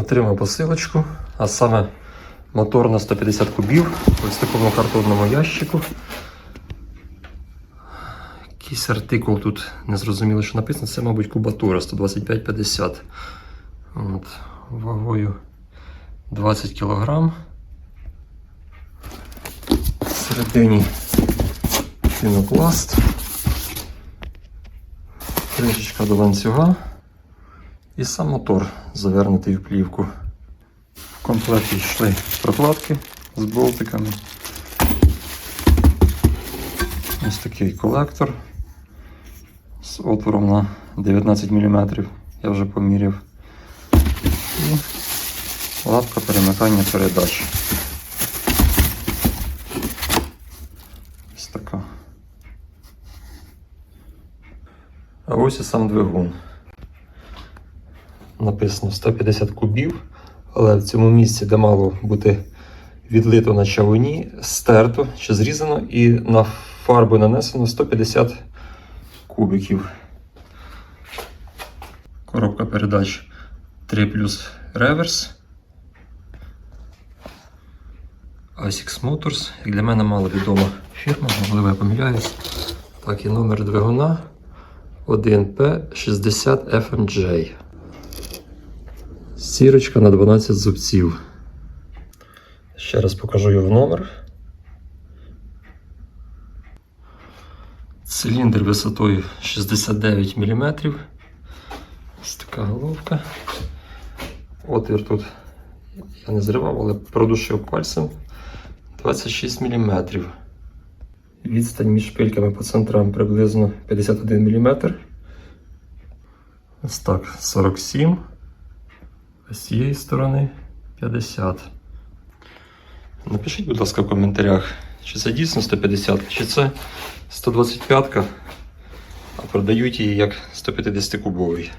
Отримав посилочку, а саме мотор на 150 кубів ось в такому картонному ящику. Якийсь артикул тут не зрозуміло, що написано. Це, мабуть, кубатура 125-50. От, вагою 20 кг. Всередині пінопласт, кришечка до ланцюга і сам мотор завернутий в плівку. В комплекті йшли прокладки з болтиками. Ось такий колектор з отвором на 19 мм. Я вже поміряв. І лапка перемикання передач. Ось така. А ось і сам двигун. Написано 150 кубів, але в цьому місці, де мало бути відлито на чавуні, стерто чи зрізано і на фарбу нанесено 150 кубиків. Коробка передач 3 плюс реверс. ASICS Motors, як для мене мало відома фірма, можливо, я помиляюсь. Так, і номер двигуна 1P60FMJ. Сірочка на 12 зубців. Ще раз покажу його номер. Циліндр висотою 69 мм. Ось така головка. Отвір тут я не зривав, але продушив пальцем 26 мм. Відстань між шпильками по центрам приблизно 51 мм. Ось так, 47. А з цієї сторони 50. Напишіть, будь ласка, в коментарях, чи це дійсно 150, чи це 125, а продають її як 150 кубовий.